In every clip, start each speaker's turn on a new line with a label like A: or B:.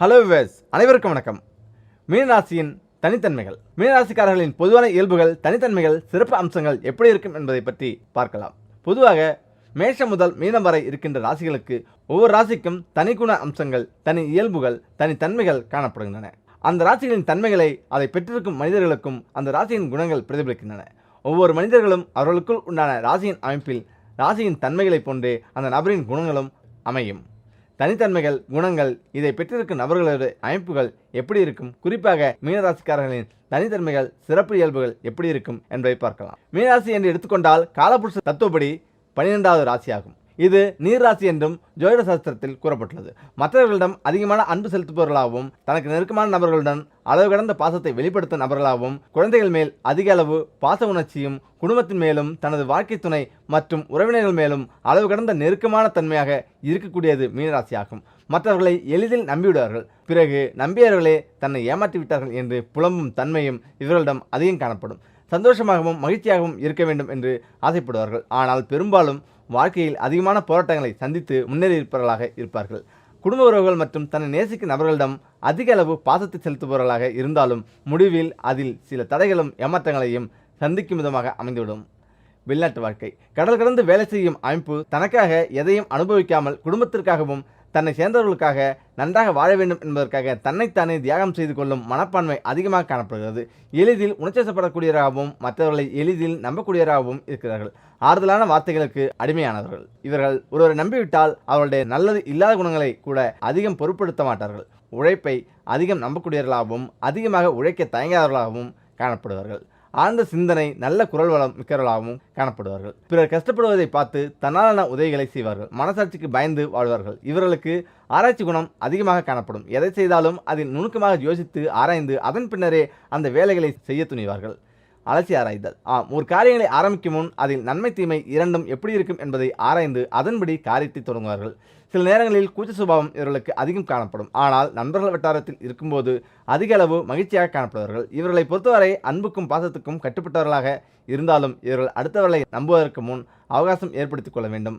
A: Hello wives அனைவருக்கும் வணக்கம். மீனராசியின் தனித்தன்மைகள். மீனராசிக்காரர்களின் பொதுவான இயல்புகள் தனித்தன்மைகள் சிறப்பு அம்சங்கள் எப்படி இருக்கும் என்பதை பற்றி பார்க்கலாம். பொதுவாக மேஷம் முதல் மீனம் வரை இருக்கின்ற ராசிகளுக்கு ஒவ்வொரு ராசிக்கும் தனி குண அம்சங்கள் தனி இயல்புகள் தனித்தன்மைகள் காணப்படுகின்றன. அந்த ராசிகளின் தன்மைகளை அதை பெற்றிருக்கும் மனிதர்களுக்கும் அந்த ராசியின் குணங்கள் பிரதிபலிக்கின்றன. ஒவ்வொரு மனிதர்களும் அவர்களுக்குள் உண்டான ராசியின் அமைப்பில் ராசியின் தன்மைகளைப் போன்றே அந்த நபரின் குணங்களும் அமையும். தனித்தன்மைகள் குணங்கள் இதை பெற்றிருக்கும் நபர்களது அமைப்புகள் எப்படி இருக்கும்? குறிப்பாக மீனராசிக்காரர்களின் தனித்தன்மைகள் சிறப்பு இயல்புகள் எப்படி இருக்கும் என்பதை பார்க்கலாம். மீனராசி என்று எடுத்துக்கொண்டால் காலபுருஷ தத்துவப்படி பன்னிரெண்டாவது ராசியாகும். இது நீர்ராசி என்றும் ஜோதிட சாஸ்திரத்தில் கூறப்பட்டுள்ளது. மற்றவர்களிடம் அதிகமான அன்பு செலுத்துபவர்களாகவும் தனக்கு நெருக்கமான நபர்களுடன் அளவு கடந்த பாசத்தை வெளிப்படுத்தும் நபர்களாகவும் குழந்தைகள் மேல் அதிக அளவு பாச உணர்ச்சியும் குடும்பத்தின் மேலும் தனது வாழ்க்கை துணை மற்றும் உறவினர்கள் மேலும் அளவு கடந்த நெருக்கமான தன்மையாக இருக்கக்கூடியது மீனராசியாகும். மற்றவர்களை எளிதில் நம்பிவிடுவார்கள். பிறகு நம்பியவர்களே தன்னை ஏமாற்றி விட்டார்கள் என்று புலம்பும் தன்மையும் இவர்களிடம் அதிகம் காணப்படும். சந்தோஷமாகவும் மகிழ்ச்சியாகவும் இருக்க வேண்டும் என்று ஆசைப்படுவார்கள். ஆனால் பெரும்பாலும் வாழ்க்கையில் அதிகமான போராட்டங்களை சந்தித்து முன்னேறியிருப்பவர்களாக இருப்பார்கள். குடும்ப உறவுகள் மற்றும் தன்னை நேசிக்கும் நபர்களிடம் அதிக அளவு பாசத்தை செலுத்துபவர்களாக இருந்தாலும் முடிவில் அதில் சில தடைகளும் ஏமாற்றங்களையும் சந்திக்கும் விதமாக அமைந்துவிடும். வெளிநாட்டு வாழ்க்கை. கடல் கடந்து வேலை செய்யும் அமைப்பு தனக்காக எதையும் அனுபவிக்காமல் குடும்பத்திற்காகவும் தன்னை சேர்ந்தவர்களுக்காக நன்றாக வாழ வேண்டும் என்பதற்காக தன்னைத்தானே தியாகம் செய்து கொள்ளும் மனப்பான்மை அதிகமாக காணப்படுகிறது. எளிதில் உணர்ச்சப்படக்கூடியவராகவும் மற்றவர்களை எளிதில் நம்பக்கூடியவராகவும் இருக்கிறார்கள். ஆறுதலான வார்த்தைகளுக்கு அடிமையானவர்கள். இவர்கள் ஒருவரை நம்பிவிட்டால் அவர்களுடைய நல்லது இல்லாத குணங்களை கூட அதிகம் பொருட்படுத்த மாட்டார்கள். உழைப்பை அதிகம் நம்பக்கூடியவர்களாகவும் அதிகமாக உழைக்க தயங்காதவர்களாகவும் காணப்படுவார்கள். ஆழ்ந்த சிந்தனை நல்ல குரல் வளம் மிக்கவர்களாகவும் காணப்படுவார்கள். பிறர் கஷ்டப்படுவதை பார்த்து தன்னாலான உதவிகளை செய்வார்கள். மனசாட்சிக்கு பயந்து வாழ்வார்கள். இவர்களுக்கு ஆராய்ச்சி குணம் அதிகமாக காணப்படும். எதை செய்தாலும் அதில் நுணுக்கமாக யோசித்து ஆராய்ந்து அதன் பின்னரே அந்த வேலைகளை செய்ய துணிவார்கள். அலசி ஆராய்தல். ஆம் ஒரு காரியங்களை ஆரம்பிக்கும் முன் அதில் நன்மை தீமை இரண்டும் எப்படி இருக்கும் என்பதை ஆராய்ந்து அதன்படி காரியத்தை தொடங்குவார்கள். சில நேரங்களில் கூச்ச சுபாவம் இவர்களுக்கு அதிகம் காணப்படும். ஆனால் நண்பர்கள் வட்டாரத்தில் இருக்கும்போது அதிக அளவு மகிழ்ச்சியாக காணப்படுவார்கள். இவர்களை பொறுத்தவரை அன்புக்கும் பாசத்துக்கும் கட்டுப்பட்டவர்களாக இருந்தாலும் இவர்கள் அடுத்தவர்களை நம்புவதற்கு முன் அவகாசம் ஏற்படுத்திக் கொள்ள வேண்டும்.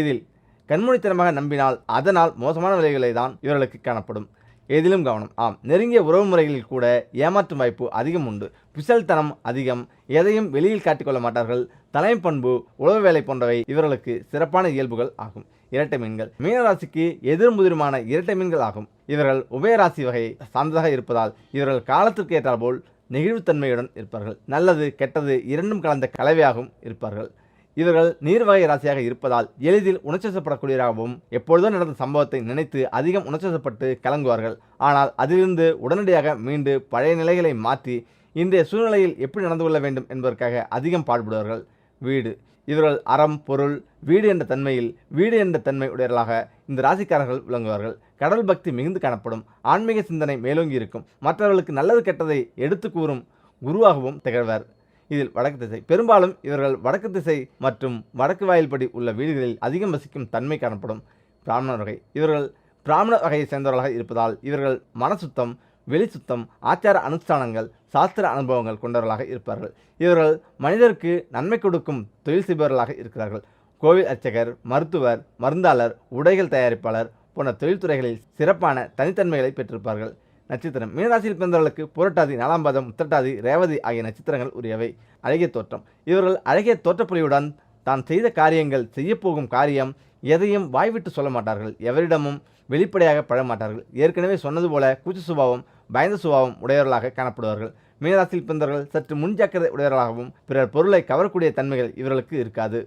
A: இதில் கண்மூடித்தனமாக நம்பினால் அதனால் மோசமான விளைவுகளை தான் இவர்களுக்கு காணப்படும். எதிலும் கவனம். ஆம் நெருங்கிய உறவு முறைகளில் கூட ஏமாற்றும் வாய்ப்பு அதிகம் உண்டு. பிசல்தனம் அதிகம். எதையும் வெளியில் காட்டிக்கொள்ள மாட்டார்கள். தலைமை பண்பு உழவு வேலை போன்றவை இவர்களுக்கு சிறப்பான இயல்புகள் ஆகும். இரட்டை மீன்கள். மீனராசிக்கு எதிர்முதிருமான இரட்டை மீன்கள் ஆகும். இவர்கள் உபயராசி வகையை சார்ந்ததாக இருப்பதால் இவர்கள் காலத்திற்கு ஏற்றாற்போல் நெகிழ்வுத்தன்மையுடன் இருப்பார்கள். நல்லது கெட்டது இரண்டும் கலந்த கலவையாகவும் இருப்பார்கள். இவர்கள் நீர்வகை ராசியாக இருப்பதால் எளிதில் உணர்ச்சப்படக்கூடியவராகவும் எப்பொழுதோ நடந்த சம்பவத்தை நினைத்து அதிகம் உணர்ச்சப்பட்டு கலங்குவார்கள். ஆனால் அதிலிருந்து உடனடியாக மீண்டு பழைய நிலைகளை மாற்றி இன்றைய சூழ்நிலையில் எப்படி நடந்து கொள்ள வேண்டும் என்பதற்காக அதிகம் பாடுபடுவார்கள். வீடு. இவர்கள் அறம் பொருள் வீடு என்ற தன்மையில் வீடு என்ற தன்மை உடையவர்களாக இந்த ராசிக்காரர்கள் விளங்குவார்கள். கடவுள் பக்தி மிகுந்து காணப்படும். ஆன்மீக சிந்தனை மேலோங்கி இருக்கும் மற்றவர்களுக்கு நல்லது கெட்டதை எடுத்து கூறும் குருவாகவும் திகழ்வர். இதில் வடக்கு திசை. பெரும்பாலும் இவர்கள் வடக்கு திசை மற்றும் வடக்கு வாயில்படி உள்ள வீடுகளில் அதிகம் வசிக்கும் தன்மை காணப்படும் பிராமணர் வகை. இவர்கள் பிராமண வகையை சேர்ந்தவர்களாக இருப்பதால் இவர்கள் மனசுத்தம் வெளி சுத்தம் ஆச்சார அனுஷ்டானங்கள் சாஸ்திர அனுபவங்கள் கொண்டவர்களாக இருப்பார்கள். இவர்கள் மனிதருக்கு நன்மை கொடுக்கும் தொழில் செய்பவர்களாக இருக்கிறார்கள். கோவில் அர்ச்சகர் மருத்துவர் மருந்தாளர் உடைகள் தயாரிப்பாளர் போன்ற தொழில்துறைகளில் சிறப்பான தனித்தன்மைகளை பெற்றிருப்பார்கள். நட்சத்திரம். மீனராசியில் பிறந்தவர்களுக்கு புரட்டாதி நாலாம் பாதம் முத்தட்டாதி ரேவதி ஆகிய நட்சத்திரங்கள் உரியவை. அழகிய தோற்றம். இவர்கள் அழகிய தோற்றப்புலியுடன் தான் செய்த காரியங்கள் செய்யப்போகும் காரியம் எதையும் வாய்விட்டு சொல்ல மாட்டார்கள். எவரிடமும் வெளிப்படையாக பழமாட்டார்கள் ஏற்கனவே சொன்னது போல கூச்ச சுபாவம் பயந்த சுபாவம் உடையவர்களாக காணப்படுவார்கள். மீனராசியில் பிறந்தவர்கள் சற்று முன்ஜாக்கிரதை உடையவர்களாகவும் பிறர் பொருளை கவரக்கூடிய தன்மைகள் இவர்களுக்கு இருக்காது.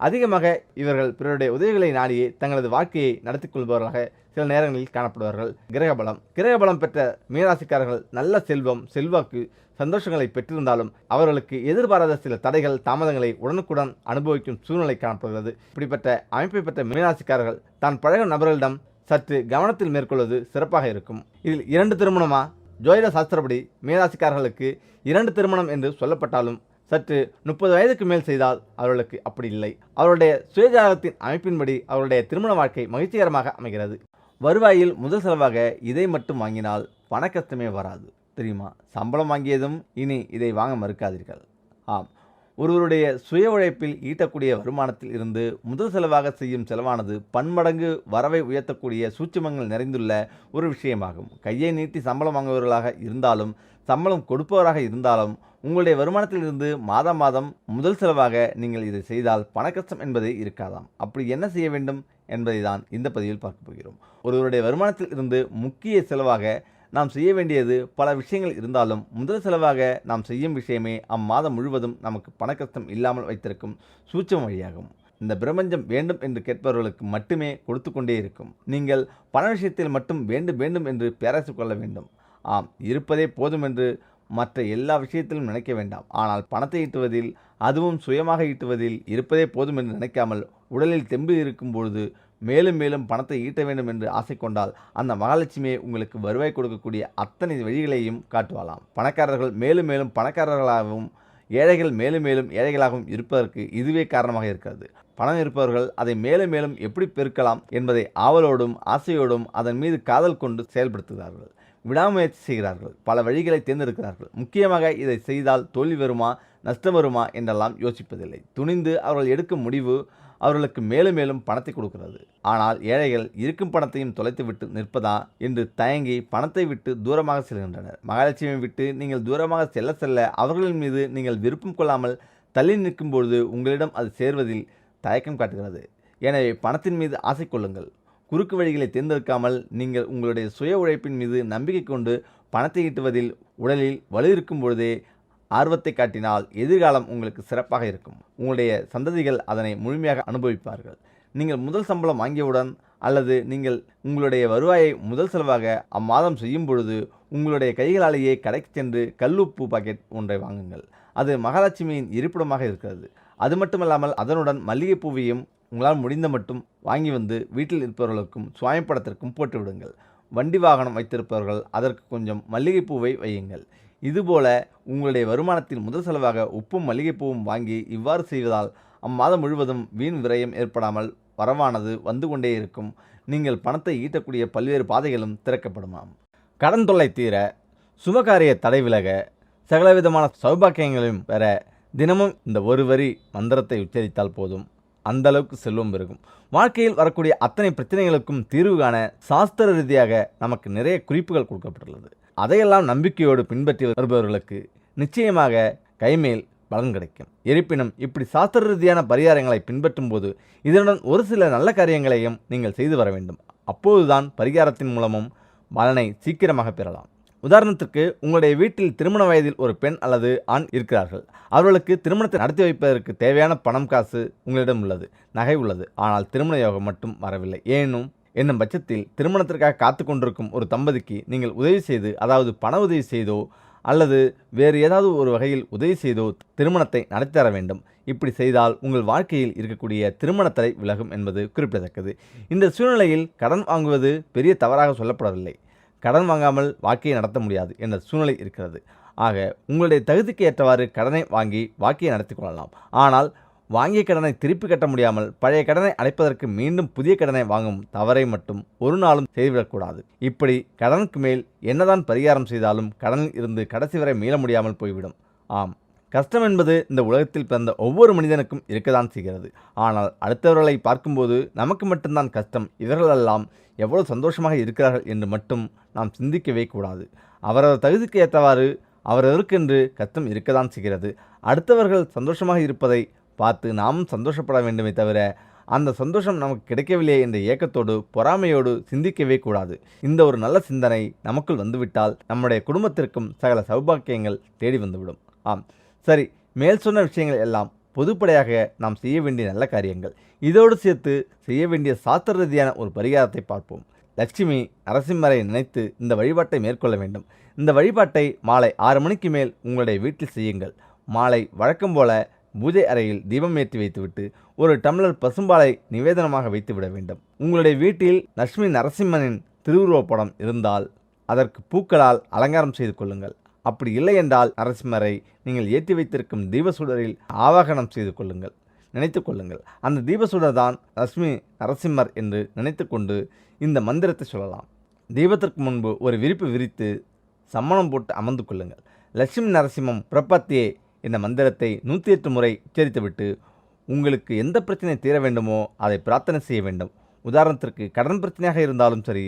A: அதிகமாக இவர்கள் பிறருடைய உதவிகளை நாடியே தங்களது வாழ்க்கையை நடத்தி கொள்பவர்களாக சில நேரங்களில் காணப்படுவார்கள். கிரகபலம். கிரகபலம் பெற்ற மீனராசிக்காரர்கள் நல்ல செல்வம் செல்வாக்கு சந்தோஷங்களை பெற்றிருந்தாலும் அவர்களுக்கு எதிர்பாராத சில தடைகள் தாமதங்களை உடனுக்குடன் அனுபவிக்கும் சூழ்நிலை காணப்படுகிறது. இப்படிப்பட்ட அமைப்பை பெற்ற மீனராசிக்காரர்கள் தான் பழகும் நபர்களிடம் சற்று கவனத்தில் மேற்கொள்வது சிறப்பாக இருக்கும். இதில் இரண்டு திருமணமா? ஜோதிட சாஸ்திரப்படி மீனராசிக்காரர்களுக்கு இரண்டு திருமணம் என்று சொல்லப்பட்டாலும் சற்று முப்பது வயதுக்கு மேல் செய்தால் அவர்களுக்கு அப்படி இல்லை. அவருடைய சுயஜாதகத்தின் அமைப்பின்படி அவருடைய திருமண வாழ்க்கை மகிழ்ச்சிகரமாக அமைகிறது. வருவாயில் முதல் செலவாக இதை மட்டும் வாங்கினால் பண கஷ்டமே வராது தெரியுமா? சம்பளம் வாங்கியதும் இனி இதை வாங்க மறுக்காதீர்கள். ஆம் ஒருவருடைய சுய உழைப்பில் ஈட்டக்கூடிய வருமானத்தில் இருந்து முதல் செலவாக செய்யும் செலவானது பன்மடங்கு வரவை உயர்த்தக்கூடிய சூட்சுமங்கள் நிறைந்துள்ள ஒரு விஷயமாகும். கையை நீட்டி சம்பளம் வாங்குபவர்களாக இருந்தாலும் சம்பளம் கொடுப்பவராக இருந்தாலும் உங்களுடைய வருமானத்திலிருந்து மாதம் மாதம் முதல் செலவாக நீங்கள் இதை செய்தால் பணக்கஷ்டம் என்பதே இருக்காதாம். அப்படி என்ன செய்ய வேண்டும் என்பதை தான் இந்த பதிவில் பார்க்க போகிறோம். ஒருவருடைய வருமானத்தில் இருந்து முக்கிய செலவாக நாம் செய்ய வேண்டியது பல விஷயங்கள் இருந்தாலும் முதல் செலவாக நாம் செய்யும் விஷயமே அம்மாதம் முழுவதும் நமக்கு பணக்கஷ்டம் இல்லாமல் வைத்திருக்கும் சூட்சம் வழியாகும். இந்த பிரபஞ்சம் வேண்டும் என்று கேட்பவர்களுக்கு மட்டுமே கொடுத்து கொண்டே இருக்கும். நீங்கள் பண விஷயத்தில் மட்டும் வேண்டும் வேண்டும் என்று பேராசை கொள்ள வேண்டும். ஆம் இருப்பதே போதும் என்று மற்ற எல்லா விஷயத்திலும் நினைக்க வேண்டாம். ஆனால் பணத்தை ஈட்டுவதில் அதுவும் சுயமாக ஈட்டுவதில் இருப்பதே போதும் என்று நினைக்காமல் உடலில் தெம்பு இருக்கும் பொழுது மேலும் மேலும் பணத்தை ஈட்ட வேண்டும் என்று ஆசை கொண்டால் அந்த மகாலட்சுமியை உங்களுக்கு வருவாய் கொடுக்கக்கூடிய அத்தனை வழிகளையும் காட்டுவாளாம். பணக்காரர்கள் மேலும் மேலும் பணக்காரர்களாகவும் ஏழைகள் மேலும் மேலும் ஏழைகளாகவும் இருப்பதற்கு இதுவே காரணமாக இருக்கிறது. பணம் இருப்பவர்கள் அதை மேலும் மேலும் எப்படி பெருக்கலாம் என்பதை ஆவலோடும் ஆசையோடும் அதன் மீது காதல் கொண்டு செயல்படுத்துகிறார்கள். விடாமுயற்சி செய்கிறார்கள். பல வழிகளை தேர்ந்தெடுக்கிறார்கள். முக்கியமாக இதை செய்தால் தோல்வி வருமா நஷ்டம் வருமா என்றெல்லாம் யோசிப்பதில்லை. துணிந்து அவர்கள் எடுக்கும் முடிவு அவர்களுக்கு மேலும் மேலும் பணத்தை கொடுக்கிறது. ஆனால் ஏழைகள் இருக்கும் பணத்தையும் தொலைத்துவிட்டு நிற்பதா என்று தயங்கி பணத்தை விட்டு தூரமாக செல்கின்றனர். மகாலட்சுமியை விட்டு நீங்கள் தூரமாக செல்ல செல்ல அவர்களின் மீது நீங்கள் விருப்பம் கொள்ளாமல் தள்ளி நிற்கும் பொழுது உங்களிடம் அது சேர்வதில் தயக்கம் காட்டுகிறது. எனவே பணத்தின் மீது ஆசை கொள்ளுங்கள். குறுக்கு வழிகளை தேர்ந்தெடுக்காமல் நீங்கள் உங்களுடைய சுய உழைப்பின் மீது நம்பிக்கை கொண்டு பணத்தை ஈட்டுவதில் உடலில் வலு இருக்கும் பொழுதே ஆர்வத்தை காட்டினால் எதிர்காலம் உங்களுக்கு சிறப்பாக இருக்கும். உங்களுடைய சந்ததிகள் அதனை முழுமையாக அனுபவிப்பார்கள். நீங்கள் முதல் சம்பளம் வாங்கியவுடன் அல்லது நீங்கள் உங்களுடைய வருவாயை முதல் செலவாக அம்மாதம் செய்யும் பொழுது உங்களுடைய கைகளாலேயே கடைக்கு சென்று கல்லுப்பு பாக்கெட் ஒன்றை வாங்குங்கள். அது மகாலட்சுமியின் இருப்பிடமாக இருக்கிறது. அது மட்டுமல்லாமல் அதனுடன் மல்லிகைப்பூவையும் உங்களால் முடிந்த மட்டும் வாங்கி வந்து வீட்டில் இருப்பவர்களுக்கும் சுவாமி படத்திற்கும் வண்டி வாகனம் வைத்திருப்பவர்கள் அதற்கு கொஞ்சம் மல்லிகைப்பூவை வையுங்கள். இதுபோல உங்களுடைய வருமானத்தில் முதல் செலவாக உப்பும் மல்லிகைப்பூவும் வாங்கி இவ்வாறு செய்வதால் அம்மாதம் முழுவதும் வீண் விரயம் ஏற்படாமல் வரவானது வந்து கொண்டே இருக்கும். நீங்கள் பணத்தை ஈட்டக்கூடிய பல்வேறு பாதைகளும் திறக்கப்படுமாம். கடன் தொல்லை தீர சுபகாரிய தடை விலக சகலவிதமான சௌபாக்கியங்களையும் பெற தினமும் இந்த ஒரு வரி மந்திரத்தை உச்சரித்தால் போதும். அந்த அளவுக்கு செல்வம் பெருகும். வாழ்க்கையில் வரக்கூடிய அத்தனை பிரச்சனைகளுக்கும் தீர்வு காண சாஸ்திர ரீதியாக நமக்கு நிறைய குறிப்புகள் கொடுக்கப்பட்டுள்ளது. அதையெல்லாம் நம்பிக்கையோடு பின்பற்றி வருபவர்களுக்கு நிச்சயமாக கைமேல் பலன் கிடைக்கும். இருப்பினும் இப்படி சாஸ்திர ரீதியான பரிகாரங்களை பின்பற்றும் போது இதனுடன் ஒரு சில நல்ல காரியங்களையும் நீங்கள் செய்து வர வேண்டும். அப்போதுதான் பரிகாரத்தின் மூலமும் பலனை சீக்கிரமாக பெறலாம். உதாரணத்திற்கு உங்களுடைய வீட்டில் திருமண வயதில் ஒரு பெண் அல்லது ஆண் இருக்கிறார்கள். அவர்களுக்கு திருமணத்தை நடத்தி வைப்பதற்கு தேவையான பணம் காசு உங்களிடம் உள்ளது நகை உள்ளது. ஆனால் திருமண யோகம் மட்டும் வரவில்லை. ஏனும் என்னும் பட்சத்தில் திருமணத்திற்காக காத்து கொண்டிருக்கும் ஒரு தம்பதிக்கு நீங்கள் உதவி செய்து அதாவது பண உதவி செய்தோ அல்லது வேறு ஏதாவது ஒரு வகையில் உதவி செய்தோ திருமணத்தை நடத்தி தர வேண்டும். இப்படி செய்தால் உங்கள் வாழ்க்கையில் இருக்கக்கூடிய திருமணத்தடை விலகும் என்பது குறிப்பிடத்தக்கது. இந்த சூழ்நிலையில் கடன் வாங்குவது பெரிய தவறாக சொல்லப்படவில்லை. கடன் வாங்காமல் வாழ்க்கையை நடத்த முடியாது என்ற சூழ்நிலை இருக்கிறது. ஆக உங்களுடைய தகுதிக்கு ஏற்றவாறு கடனை வாங்கி வாழ்க்கையை நடத்தி கொள்ளலாம். ஆனால் வாங்கிய கடனை திருப்பி கட்ட முடியாமல் பழைய கடனை அடைப்பதற்கு மீண்டும் புதிய கடனை வாங்கும் தவறை மட்டும் ஒரு நாளும் செய்துவிடக்கூடாது. இப்படி கடனுக்கு மேல் என்னதான் பரிகாரம் செய்தாலும் கடனில் இருந்து கடைசி வரை மீள முடியாமல் போய்விடும். ஆம். கஷ்டம் என்பது இந்த உலகத்தில் பிறந்த ஒவ்வொரு மனிதனுக்கும் இருக்கத்தான் செய்கிறது. ஆனால் அடுத்தவர்களை பார்க்கும்போது நமக்கு மட்டும்தான் கஷ்டம். இவர்களெல்லாம் எவ்வளவு சந்தோஷமாக இருக்கிறார்கள் என்று மட்டும் நாம் சிந்திக்கவே கூடாது. அவரவர் தகுதிக்கு ஏற்றவாறு அவரவருக்கென்று கஷ்டம் இருக்கத்தான் செய்கிறது. அடுத்தவர்கள் சந்தோஷமாக இருப்பதை பார்த்து நாமும் சந்தோஷப்பட வேண்டுமே தவிர அந்த சந்தோஷம் நமக்கு கிடைக்கவில்லை என்ற ஏக்கத்தோடு பொறாமையோடு சிந்திக்கவே கூடாது. இந்த ஒரு நல்ல சிந்தனை நமக்குள் வந்துவிட்டால் நம்முடைய குடும்பத்திற்கும் சகல சௌபாக்கியங்கள் தேடி வந்துவிடும். ஆம். சரி மேல் சொன்ன விஷயங்கள் எல்லாம் பொதுப்படையாக நாம் செய்ய வேண்டிய நல்ல காரியங்கள். இதோடு சேர்த்து செய்ய வேண்டிய சாஸ்திர ரீதியான ஒரு பரிகாரத்தை பார்ப்போம். லட்சுமி நரசிம்மரை நினைத்து இந்த வழிபாட்டை மேற்கொள்ள வேண்டும். இந்த வழிபாட்டை மாலை ஆறு மணிக்கு மேல் உங்களுடைய வீட்டில் செய்யுங்கள். மாலை வழக்கம் போல பூஜை அறையில் தீபம் ஏற்றி வைத்துவிட்டு ஒரு டம்ளர் பசும்பாலை நிவேதனமாக வைத்துவிட வேண்டும். உங்களுடைய வீட்டில் லட்சுமி நரசிம்மனின் திருவுருவப்படம் இருந்தால் அதற்கு பூக்களால் அலங்காரம் செய்து கொள்ளுங்கள். அப்படி இல்லை என்றால் நரசிம்மரை நீங்கள் ஏற்றி வைத்திருக்கும் தீபசுடரில் ஆவாகனம் செய்து கொள்ளுங்கள். நினைத்து கொள்ளுங்கள். அந்த தீபசுடர் தான் லட்சுமி நரசிம்மர் என்று நினைத்து கொண்டு இந்த மந்திரத்தை சொல்லலாம். தீபத்திற்கு முன்பு ஒரு விரிப்பு விரித்து சம்மணம் போட்டு அமர்ந்து கொள்ளுங்கள். லட்சுமி நரசிம்மம் பிரபத்தியே இந்த மந்திரத்தை நூற்றி எட்டு முறை உச்சரித்துவிட்டு உங்களுக்கு எந்த பிரச்சனை தீர வேண்டுமோ அதை பிரார்த்தனை செய்ய வேண்டும். உதாரணத்திற்கு கடன் பிரச்சனையாக இருந்தாலும் சரி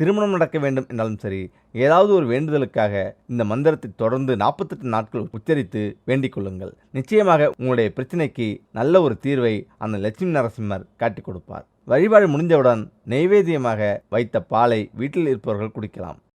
A: திருமணம் நடக்க வேண்டும் என்றாலும் சரி ஏதாவது ஒரு வேண்டுதலுக்காக இந்த மந்திரத்தை தொடர்ந்து நாற்பத்தெட்டு நாட்கள் உச்சரித்து வேண்டிக் கொள்ளுங்கள். நிச்சயமாக உங்களுடைய பிரச்சனைக்கு நல்ல ஒரு தீர்வை அந்த லட்சுமி நரசிம்மர் காட்டிக் கொடுப்பார். வழிபாடு முடிந்தவுடன் நெய்வேத்தியமாக வைத்த பாலை வீட்டில் இருப்பவர்கள் குடிக்கலாம்.